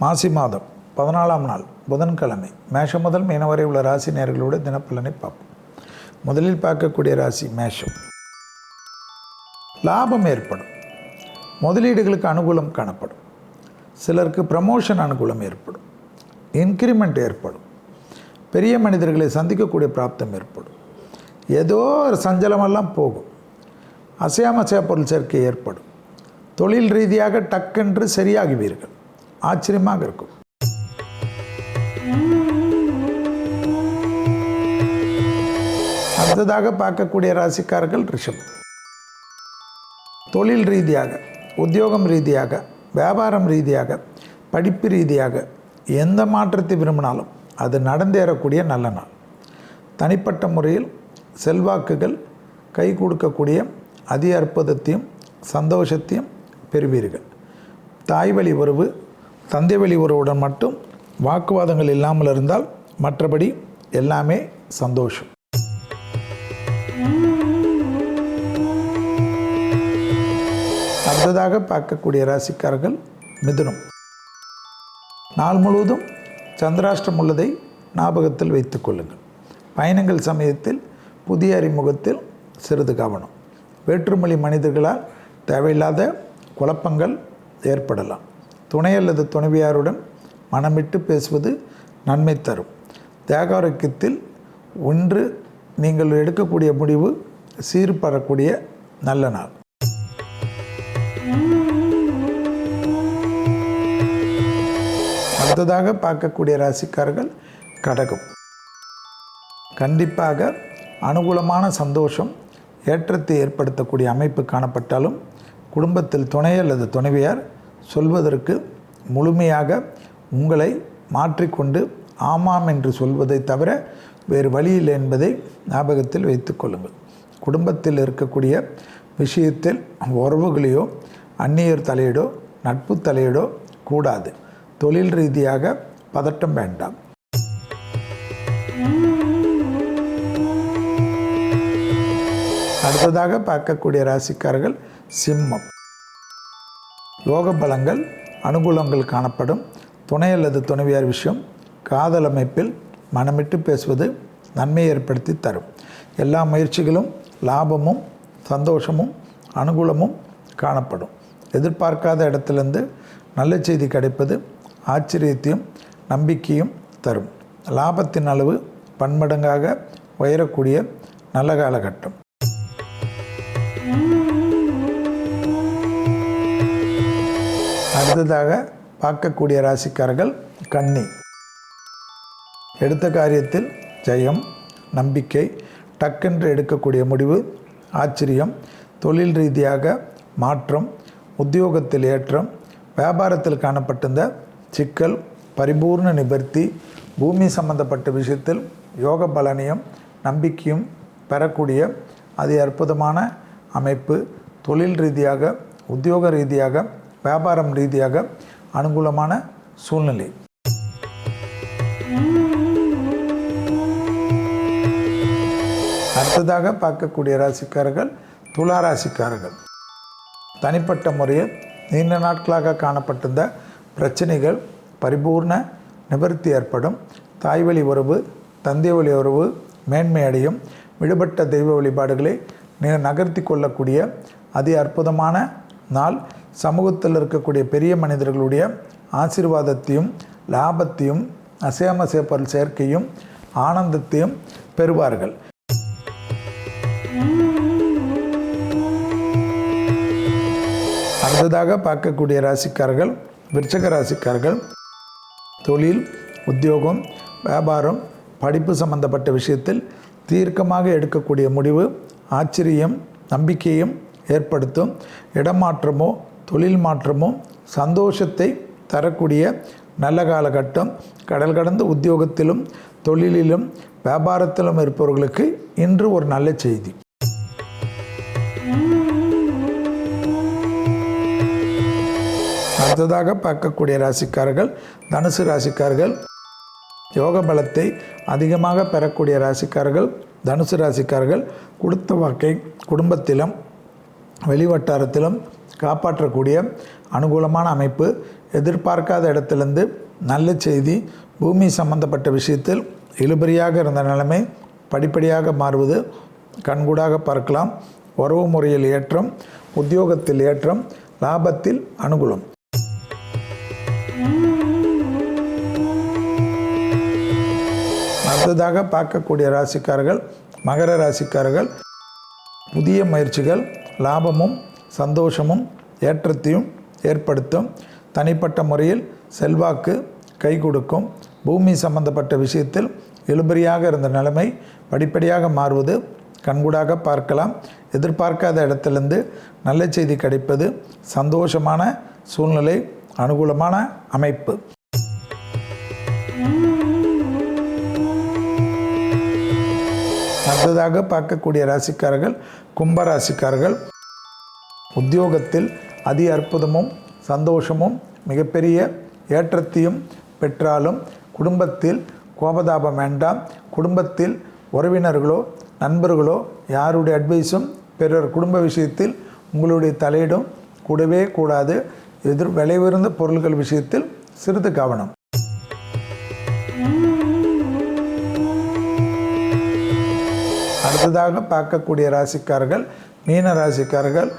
மாசி மாதம் பதினாலாம் நாள் புதன்கிழமை மேஷம் முதல் மீனவரை உள்ள ராசி நேயர்களோட தினப்பலனை பார்ப்போம். முதலில் பார்க்கக்கூடிய ராசி மேஷம். லாபம் ஏற்படும். முதலீடுகளுக்கு அனுகூலம் காணப்படும். சிலருக்கு ப்ரமோஷன் அனுகூலம் ஏற்படும். இன்க்ரிமெண்ட் ஏற்படும். பெரிய மனிதர்களை சந்திக்கக்கூடிய பிராப்தம் ஏற்படும். ஏதோ ஒரு சஞ்சலமெல்லாம் போகும். அசையாமசையா பொருள் சேர்க்கை ஏற்படும். தொழில் ரீதியாக டக்கென்று சரியாகுவீர்கள். ஆச்சரியமாக இருக்கும். அடுத்ததாக பார்க்கக்கூடிய ராசிக்காரர்கள் ரிஷபம். தொழில் ரீதியாக உத்தியோகம் ரீதியாக வியாபாரம் ரீதியாக படிப்பு ரீதியாக எந்த மாற்றத்தை விரும்பினாலும் அது நடந்தேறக்கூடிய நல்ல நாள். தனிப்பட்ட முறையில் செல்வாக்குகள் கை கொடுக்கக்கூடிய அதி அற்புதத்தையும் சந்தோஷத்தையும் பெறுவீர்கள். தாய் வழி உறவு தந்தை வழி உறவுடன் மட்டும் வாக்குவாதங்கள் இல்லாமல் இருந்தால் மற்றபடி எல்லாமே சந்தோஷம். அடுத்ததாக பார்க்கக்கூடிய ராசிக்காரர்கள் மிதுனம். நாள் முழுவதும் சந்திராஷ்டம் உள்ளதை ஞாபகத்தில் வைத்துக் கொள்ளுங்கள். பயணங்கள் சமயத்தில் புதிய அறிமுகத்தில் சிறிது கவனம். வேற்றுமொழி மனிதர்களால் தேவையில்லாத குழப்பங்கள் ஏற்படலாம். துணை அல்லது துணைவியாருடன் மனமிட்டு பேசுவது நன்மை தரும். தேகாரோக்கியத்தில் ஒன்று நீங்கள் எடுக்கக்கூடிய முடிவு சீர்படக்கூடிய நல்ல நாள். அடுத்ததாக பார்க்கக்கூடிய ராசிக்காரர்கள் கடகம். கண்டிப்பாக அனுகூலமான சந்தோஷம் ஏற்றத்தை ஏற்படுத்தக்கூடிய அமைப்பு காணப்பட்டாலும் குடும்பத்தில் துணை அல்லது துணைவியார் சொல்வதற்கு முழுமையாக உங்களை மாற்றிக்கொண்டு ஆமாம் என்று சொல்வதை தவிர வேறு வழியில்லை என்பதை ஞாபகத்தில் வைத்துக்கொள்ளுங்கள் குடும்பத்தில் இருக்கக்கூடிய விஷயத்தில் உறவுகளையோ அந்நியர் தலையிடோ நட்பு தலையிடோ கூடாது. தொழில் ரீதியாக பதட்டம் வேண்டாம். அடுத்ததாக பார்க்கக்கூடிய ராசிக்காரர்கள் சிம்மம். யோக பலங்கள் அனுகூலங்கள் காணப்படும். துணை அல்லது துணைவியார் விஷயம் காதல் அமைப்பில் மனமிட்டு பேசுவது நன்மை ஏற்படுத்தி தரும். எல்லா முயற்சிகளும் லாபமும் சந்தோஷமும் அனுகூலமும் காணப்படும். எதிர்பார்க்காத இடத்திலிருந்து நல்ல செய்தி கிடைப்பது ஆச்சரியத்தையும் நம்பிக்கையும் தரும். லாபத்தின் அளவு பன்மடங்காக உயரக்கூடிய நல்ல காலகட்டம். அடுத்ததாக பார்க்கக்கூடிய ராசிக்காரர்கள் கன்னி. எடுத்த காரியத்தில் ஜெயம் நம்பிக்கை டக்கென்று எடுக்கக்கூடிய முடிவு ஆச்சரியம் தொழில் ரீதியாக மாற்றம் உத்தியோகத்தில் ஏற்றம் வியாபாரத்தில் காணப்பட்டிருந்த சிக்கல் பரிபூர்ண நிபர்த்தி பூமி சம்பந்தப்பட்ட விஷயத்தில் யோக பலனையும் நம்பிக்கையும் பெறக்கூடிய அதி அற்புதமான அமைப்பு தொழில் ரீதியாக உத்தியோக ரீதியாக வியாபாரம் ரீதியாக அனுகூலமான சூழ்நிலை. அடுத்ததாக பார்க்கக்கூடிய ராசிக்காரர்கள் துலா ராசிக்காரர்கள். தனிப்பட்ட முறையில் நீண்ட நாட்களாக காணப்பட்டிருந்த பிரச்சனைகள் பரிபூர்ண நிவர்த்தி ஏற்படும். தாய் வழி உறவு தந்தை வழி உறவு மேன்மை அடையும். விடுபட்ட தெய்வ வழிபாடுகளை நகர்த்தி கொள்ளக்கூடிய அதி அற்புதமான நாள். சமூகத்தில் இருக்கக்கூடிய பெரிய மனிதர்களுடைய ஆசீர்வாதத்தையும் லாபத்தையும் அசையாம சேப்பல் சேர்க்கையும் ஆனந்தத்தையும் பெறுவார்கள். அடுத்ததாக பார்க்கக்கூடிய ராசிக்காரர்கள் விருச்சக ராசிக்காரர்கள் தொழில் உத்தியோகம் வியாபாரம் படிப்பு சம்பந்தப்பட்ட விஷயத்தில் தீர்க்கமாக எடுக்கக்கூடிய முடிவு ஆச்சரியம் நம்பிக்கையும் ஏற்படுத்தும் இடமாற்றமோ தொழில் மாற்றமும் சந்தோஷத்தை தரக்கூடிய நல்ல காலகட்டம். கடல் கடந்த உத்தியோகத்திலும் தொழிலிலும் வியாபாரத்திலும் இருப்பவர்களுக்கு இன்று ஒரு நல்ல செய்தி. அடுத்ததாக பார்க்கக்கூடிய ராசிக்காரர்கள் தனுசு ராசிக்காரர்கள் யோக பலத்தை அதிகமாக பெறக்கூடிய ராசிக்காரர்கள் தனுசு ராசிக்காரர்கள் கொடுத்த வாக்கை குடும்பத்திலும் வெளிவட்டாரத்திலும் காப்பாற்றக்கூடிய அனுகூலமான அமைப்பு. எதிர்பார்க்காத இடத்திலிருந்து நல்ல செய்தி பூமி சம்பந்தப்பட்ட விஷயத்தில் இழுபறியாக இருந்த நிலைமை படிப்படியாக மாறுவது. கண்கூடாக பார்க்கலாம். உறவு முறையில் ஏற்றம் உத்தியோகத்தில் ஏற்றம் லாபத்தில் அனுகூலம். அடுத்ததாக பார்க்கக்கூடிய ராசிக்காரர்கள் மகர ராசிக்காரர்கள் புதிய முயற்சிகள் லாபமும் சந்தோஷமும் ஏற்றத்தையும் ஏற்படுத்தும். தனிப்பட்ட முறையில் செல்வாக்கு கை கொடுக்கும். பூமி சம்பந்தப்பட்ட விஷயத்தில் இழுபறியாக இருந்த நிலைமை படிப்படியாக மாறுவது. கண்கூடாக பார்க்கலாம். எதிர்பார்க்காத இடத்திலிருந்து நல்ல செய்தி கிடைப்பது சந்தோஷமான சூழ்நிலை அனுகூலமான அமைப்பு. அடுத்ததாக பார்க்கக்கூடிய ராசிக்காரர்கள் கும்ப ராசிக்காரர்கள். உத்தியோகத்தில் அதி அற்புதமும் சந்தோஷமும் மிகப்பெரிய ஏற்றத்தையும் பெற்றாலும் குடும்பத்தில் கோபதாபம் வேண்டாம். குடும்பத்தில் உறவினர்களோ நண்பர்களோ யாருடைய அட்வைஸும் பிறர் குடும்ப விஷயத்தில் உங்களுடைய தலையிடும் கூடவே கூடாது. எதிர் விளைவிருந்த பொருள்கள் விஷயத்தில் சிறிது கவனம். அடுத்ததாக பார்க்கக்கூடிய ராசிக்காரர்கள் மீன ராசிக்காரர்கள்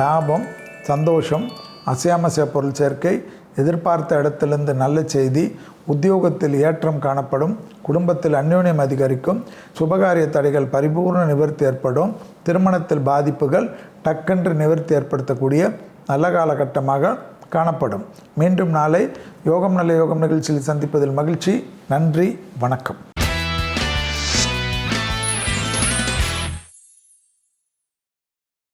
லாபம் சந்தோஷம் அசையாமசைய பொருள் சேர்க்கை எதிர்பார்த்த இடத்திலிருந்து நல்ல செய்தி உத்தியோகத்தில் ஏற்றம் காணப்படும் குடும்பத்தில் அந்யோன்யம் அதிகரிக்கும் சுபகாரிய தடைகள் பரிபூர்ண நிவர்த்தி ஏற்படும் திருமணத்தில் பாதிப்புகள் டக்கென்று நிவர்த்தி ஏற்படுத்தக்கூடிய நல்ல காலகட்டமாக காணப்படும். மீண்டும் நாளை யோகம் நல்ல யோகம் நிகழ்ச்சியில் சந்திப்பதில் மகிழ்ச்சி. நன்றி வணக்கம்.